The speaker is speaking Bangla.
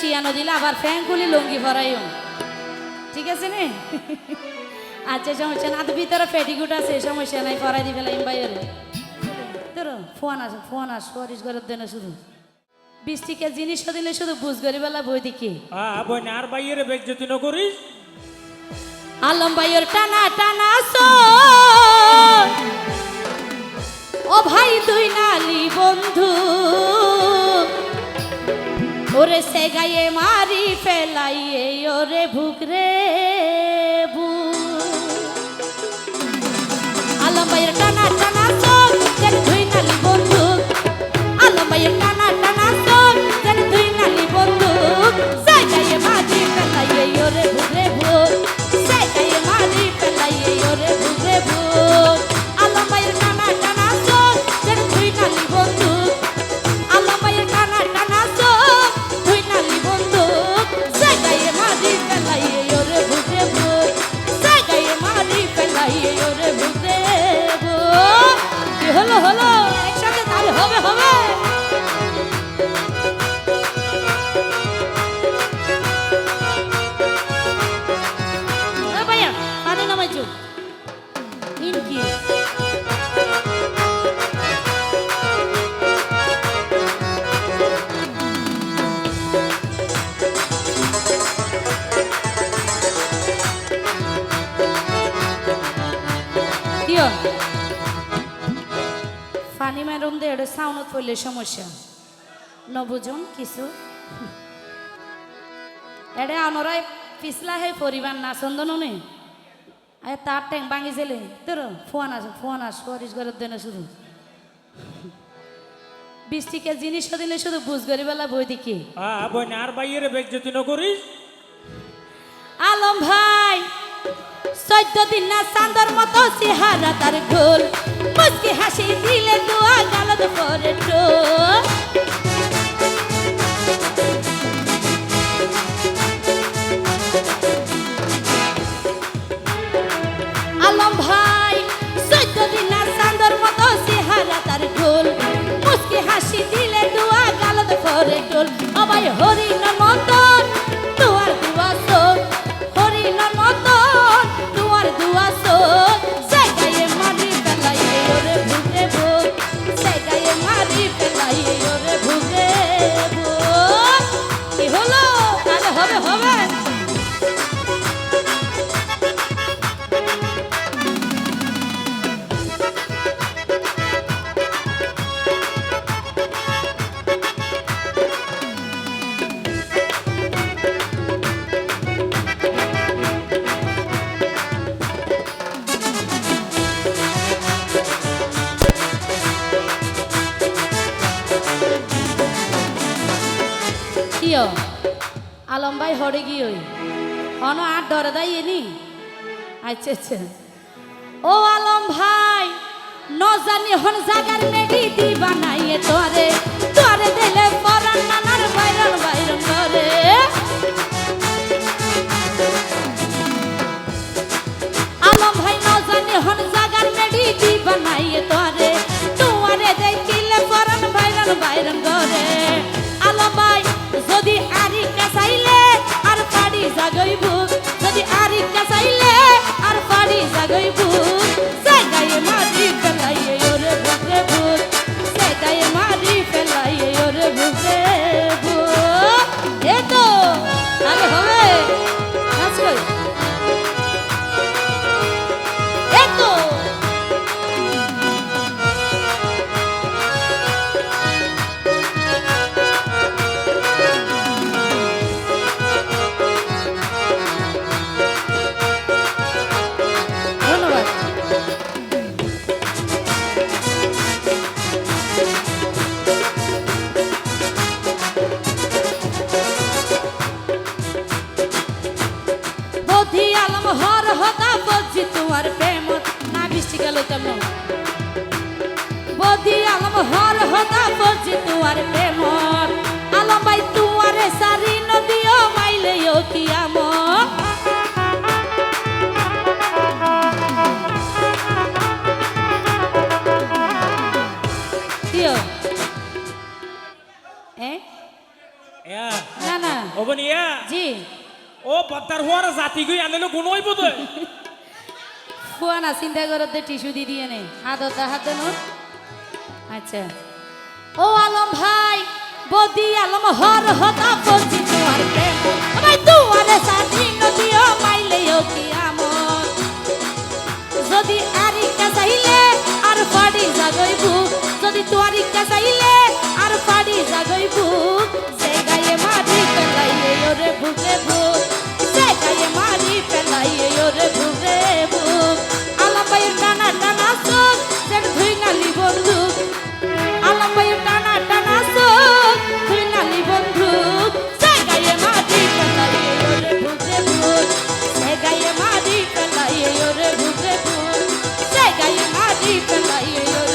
চিয়ানো দিলে আবার ফ্যান খুলি লুঙ্গি ভরাইও। ঠিক আছে নে? আচ্ছা সমস্যা না আর ভিতরে পেটিকুট আছে সমস্যা নাই ভরাই দিবে লাইম বাইরে। তোর ফোন আস ফোন আস পরিস করে দেন শুধু। বিশ টিকা জিনিস দিলে শুধু বুঝ করি বেলা বই দেখি আর বাইয়ের বেগ যদি ন করিস। আলম ভাইয়ের টানা টানা সো ও ভাই দুই নালি বন্ধু। ওরে সে গায়ে মারি ফেলাইয়ে ওরে ভুকরে নামাইছো ইনকি কিয় ফানি ম্যাডাম দে এটা সাউন্ডত পড়লে সমস্যা ন বুঝুন কিছু এটা আনরাই পিছলা হে পরিবার না চন্দন নে আরে তার ট্যাং ভাঙিছিলে তোর ফোন আস ফোন আস পরিস করে দেন শুধু বিশ টিকা জিনিস দিলে শুধু বুঝ করি বেলা বই বোন আর বাইয়ের বেগ যদি ন করিস আলম ভাই চোদ্দ দিন না চান্দর মতো চেহারা তার গোল মুসকি হাসি দিলে দোয়া গালত পরে টোল কিয়? আলম ভাই হরে গিয়ে হন আর ধরে দাই এনি? আচ্ছা আচ্ছা। ও আলম ভাই ন জানি হন জাগার foi bom. হর হতা বলছি তোমার প্রেম। না বৃষ্টি গেল তেমন বধি আলম হর হতা বলছি তোমার প্রেম। আলম ভাই তোমারে সারি নদীও মাইলে কি আমর? না না। জি। ও বদার হওয়ার জাতি গই আনলে গুণ হইব তো। ফুয়া না, চিন্তা করত টিস্যু দি দিয়ে নে। হাত ওটা, হাত নো। আচ্ছা। ও আলম ভাই, বদি আলম হর হতা বদি ভাই নদী ও মাই deep in my ear.